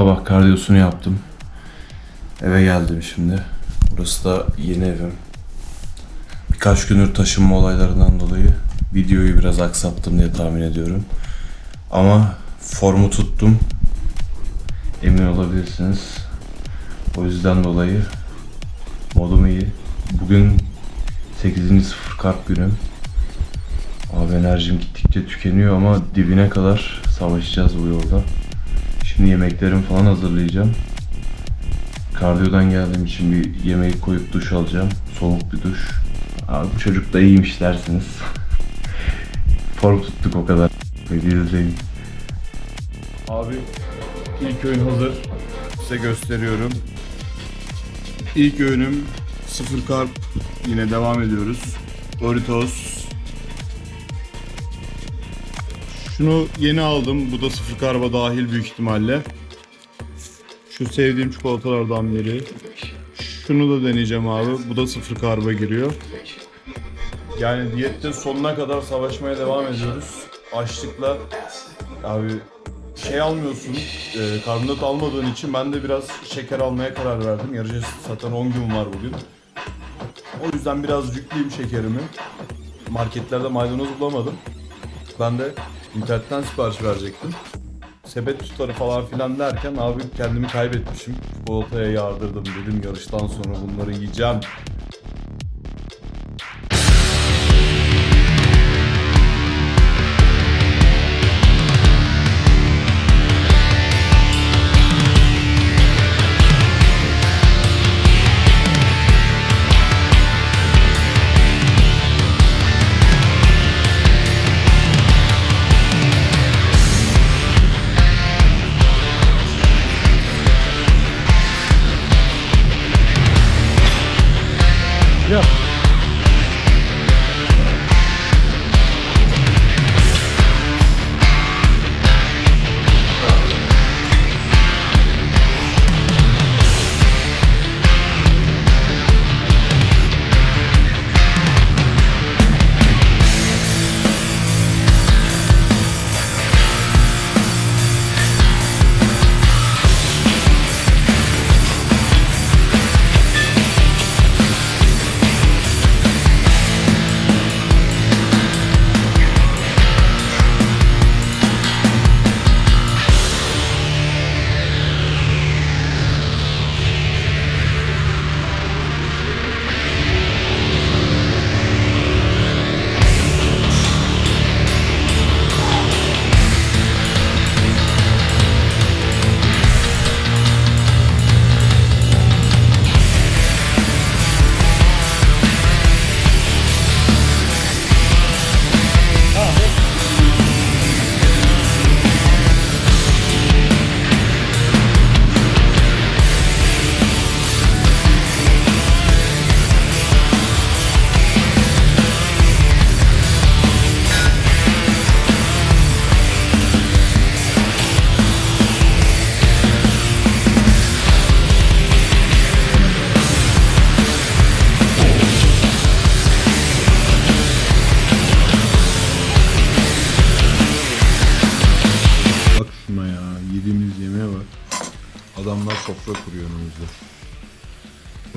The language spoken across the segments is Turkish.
Sabah kardiyosunu yaptım. Eve geldim şimdi. Burası da yeni evim. Birkaç gündür taşınma olaylarından dolayı videoyu biraz aksattım diye tahmin ediyorum. Ama formu tuttum. Emin olabilirsiniz. O yüzden dolayı modum iyi. Bugün 8. sıfır kart günüm. Abi enerjim gittikçe tükeniyor ama dibine kadar savaşacağız bu yolda. Şimdi yemeklerimi falan hazırlayacağım. Kardiyodan geldiğim için bir yemeği koyup duş alacağım. Soğuk bir duş. Abi bu çocuk da iyiymiş dersiniz. Form tuttuk o kadar. Hadi izleyin. Abi ilk öğün hazır. Size gösteriyorum. İlk öğünüm sıfır karp. Yine devam ediyoruz. Doritos. Şunu yeni aldım. Bu da sıfır karba dahil büyük ihtimalle. Şu sevdiğim çikolatalardan biri. Şunu da deneyeceğim abi. Bu da sıfır karba giriyor. Yani diyette sonuna kadar savaşmaya devam ediyoruz. Açlıkla abi şey almıyorsun, e, karbonhidrat almadığın için ben de biraz şeker almaya karar verdim. Yarışa zaten 10 gün var bugün. O yüzden biraz yükleyeyim şekerimi. Marketlerde maydanoz bulamadım. Ben de internetten sipariş verecektim. Sepet tutarı falan filan derken abi kendimi kaybetmişim. Çikolataya yardırdım dedim yarıştan sonra bunları yiyeceğim.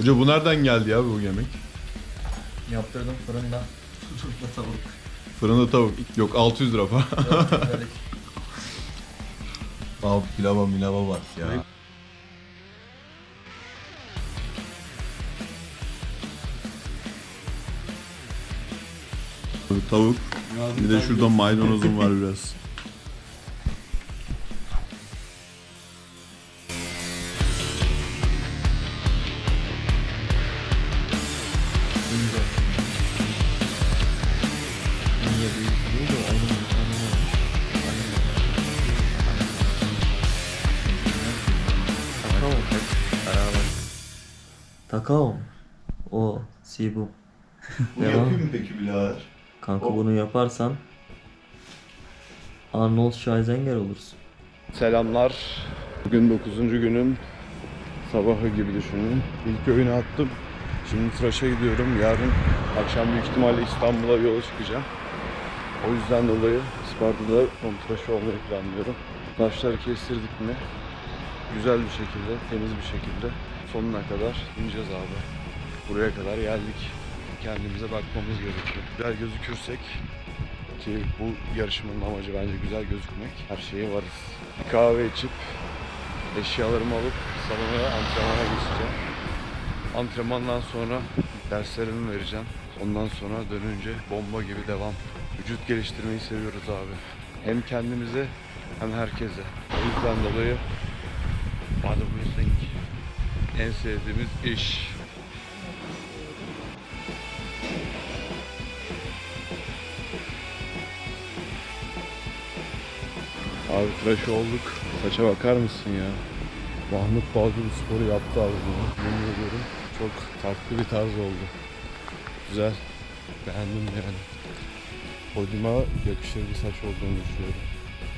Hoca bu nereden geldi ya bu yemek? Yaptırdım fırında. Fırında tavuk. Fırında tavuk. Yok 600 lira falan. Abi pilava milava bak ya. Tavuk. Bir de şurada maydanozum var biraz. O Sibu. Devam. peki birader? Kanka bunu yaparsan Arnold Schwarzenegger olursun. Selamlar. Bugün 9. günüm. Sabahı gibi düşünün. İlk öğünü attım. Şimdi tıraşa gidiyorum. Yarın akşam büyük ihtimalle İstanbul'a yola çıkacağım. O yüzden dolayı Isparta'da son tıraşı olmayı planlıyorum. Taşları kestirdik mi? güzel bir şekilde, temiz bir şekilde sonuna kadar ineceğiz abi. Buraya kadar geldik. Kendimize bakmamız gerekiyor. Güzel gözükürsek ki bu yarışmanın amacı bence güzel gözükmek. Her şeye varız. Bir kahve içip eşyalarımı alıp salona antrenmana geçeceğim. Antrenmandan sonra derslerimi vereceğim. Ondan sonra dönünce bomba gibi devam. Vücut geliştirmeyi seviyoruz abi. Hem kendimize hem herkese. O yüzden dolayı bodybuilding en sevdiğimiz iş. Abi tıraş olduk. Saça bakar mısın ya? Mahmut Balcı bu sporu yaptı abi bunu. Yemin ediyorum. Çok farklı bir tarz oldu. Güzel. Beğendim yani. Podyuma yakışır bir saç olduğunu düşünüyorum.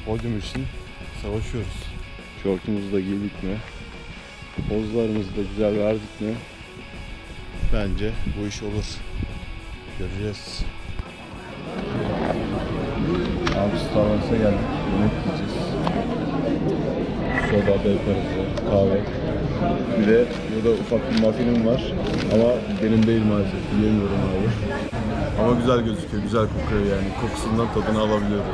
Podyum için savaşıyoruz. Şortumuzu da giydik mi? Pozlarımızı da güzel verdik mi? Bence bu iş olur. Göreceğiz. Abi Starbucks'a geldik. Yemek yiyeceğiz. Soda, beyperisi, kahve. Bir de burada ufak bir muffinim var. Ama benim değil maalesef. Yiyemiyorum abi. Ama güzel gözüküyor. Güzel kokuyor yani. Kokusundan tadını alabiliyorum.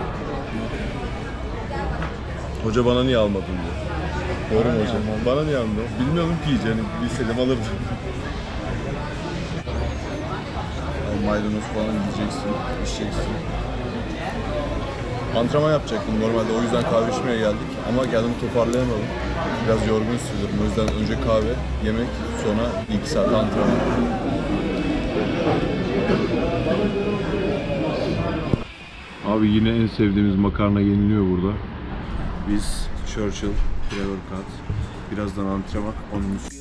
Hoca bana niye almadın diyor. Doğru mu hocam? Bana niye almadın? Bilmiyorum ki yiyeceğini. Bilseydim alırdım. Maydanoz falan yiyeceksin, içeceksin. Antrenman yapacaktım normalde o yüzden kahve içmeye geldik ama kendimi toparlayamadım. Biraz yorgun hissediyorum o yüzden önce kahve, yemek, sonra 2 saat antrenman. Abi yine en sevdiğimiz makarna yeniliyor burada. Biz Churchill, pre-workout, birazdan antrenman, onun istiyorduk.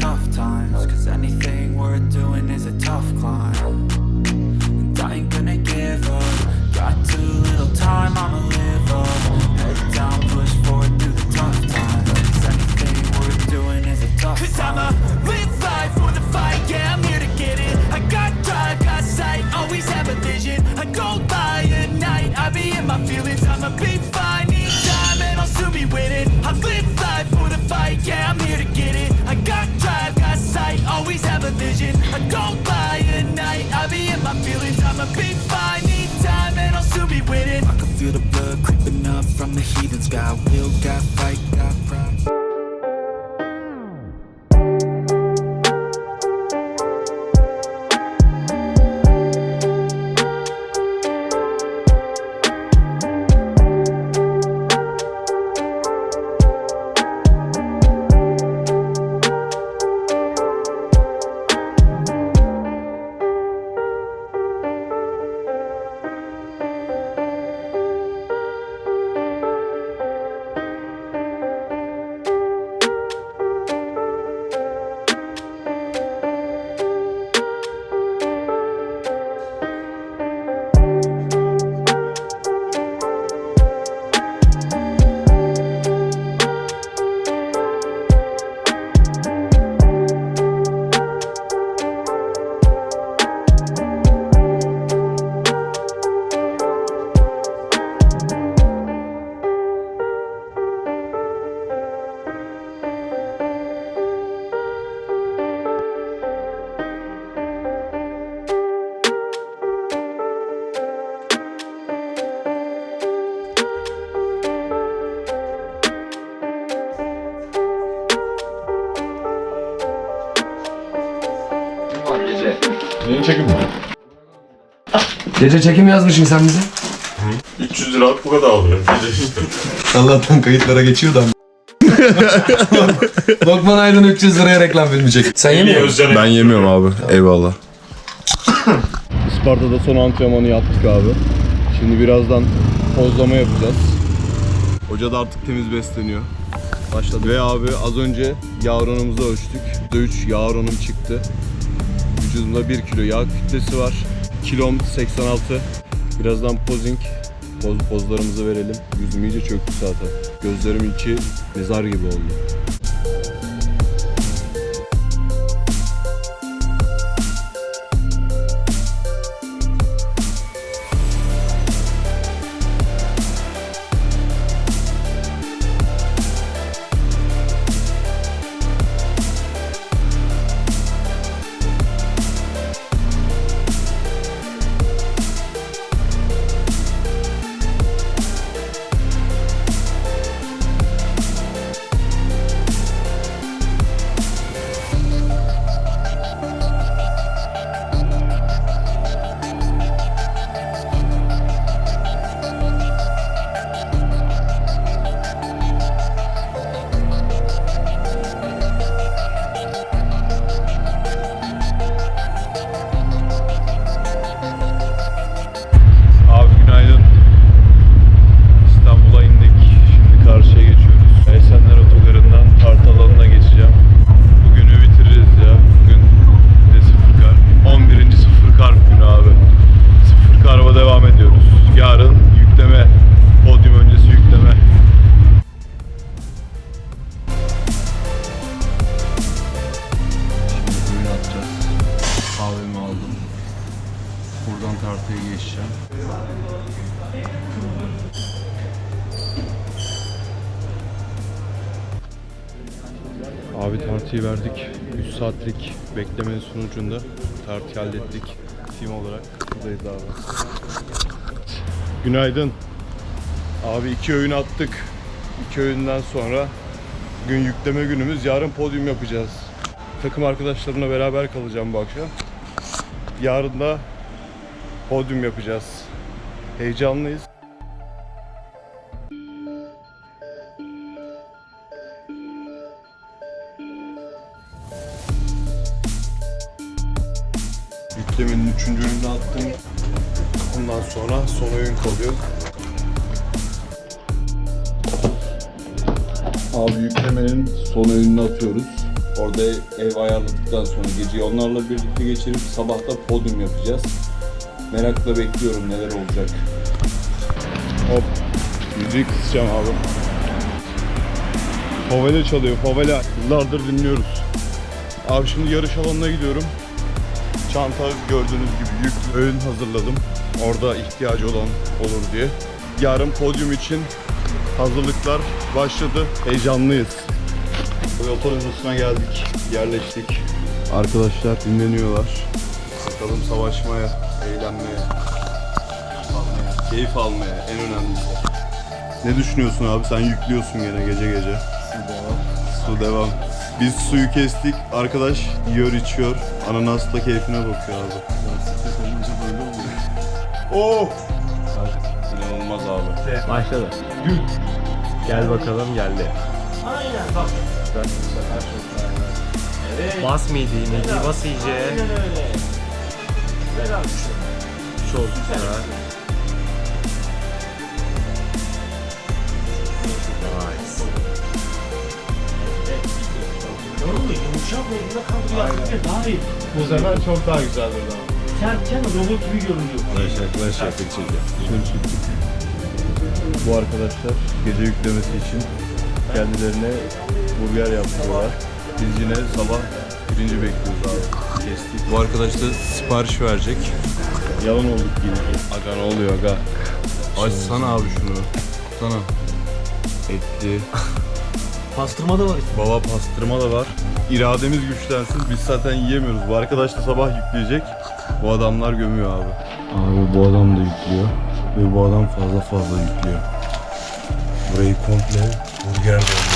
tough times. Cause anything worth doing is a tough climb. Be winning. I can feel the blood creeping up from the heathens. Got will, got fight, Gece çekim yazmışsın sen bize. 300 liralık bu kadar alırım. Allah'tan kayıtlara geçiyor da. Lokman Aydın 300 liraya reklam filmi çek. Sen yemiyor musun? Ben yemiyorum abi. Eyvallah. Isparta'da son antrenmanı yaptık abi. Şimdi birazdan pozlama yapacağız. Hoca da artık temiz besleniyor. Başladı. Ve abi az önce yağ oranımızı ölçtük. 3 yağ oranım çıktı. Vücudumda 1 kilo yağ kütlesi var. Kilom 86. Birazdan posing poz, pozlarımızı verelim. Yüzüm iyice çöktü zaten. Gözlerim içi mezar gibi oldu. Abi tartıyı verdik. 3 saatlik beklemenin sonucunda tartıyı hallettik. Team olarak buradayız abi. Günaydın. Abi iki öğün attık. İki öğünden sonra bugün yükleme günümüz. Yarın podyum yapacağız. Takım arkadaşlarımla beraber kalacağım bu akşam. Yarın da podyum yapacağız. Heyecanlıyız. Yüklemenin üçüncü ürünü attım. Ondan sonra son oyun kalıyor. Abi yüklemenin son öğününü atıyoruz. Orada ev ayarladıktan sonra geceyi onlarla birlikte geçirip sabahta podyum yapacağız. Merakla bekliyorum neler olacak. Hop. Müziği kısacağım abi. Favela çalıyor. Favela. Yıllardır dinliyoruz. Abi şimdi yarış alanına gidiyorum. Çanta gördüğünüz gibi yüklü öğün hazırladım. Orada ihtiyacı olan olur diye. Yarın podyum için hazırlıklar başladı. Heyecanlıyız. Yol torunusuna geldik. Yerleştik. Arkadaşlar dinleniyorlar. Bakalım savaşmaya, eğlenmeye, keyif almaya en önemlisi. Ne düşünüyorsun abi? Sen yüklüyorsun gene gece gece. Su devam. Su devam. Biz suyu kestik. Arkadaş yiyor içiyor. Ananasla keyfine bakıyor abi. Oh! İnanılmaz abi. Başladı. Gel bakalım geldi. Aynen bak. Bas midi, midi bas iyice. Çok güzel. Bu sefer çok daha güzel durdu abi. Bu arkadaşlar gece yüklemesi için kendilerine burger yapıyorlar. Biz yine sabah pirinci bekliyoruz abi. Kestik. Bu arkadaş da sipariş verecek. Yalan olduk yine. Aga ne oluyor aga? Açsana abi şunu. Sana. Etli. Pastırma da var işte. Baba pastırma da var. İrademiz güçlensin. Biz zaten yiyemiyoruz. Bu arkadaş da sabah yükleyecek. Bu adamlar gömüyor abi. Abi bu adam da yüklüyor. Ve bu adam fazla fazla yüklüyor. Burayı komple burger doldu.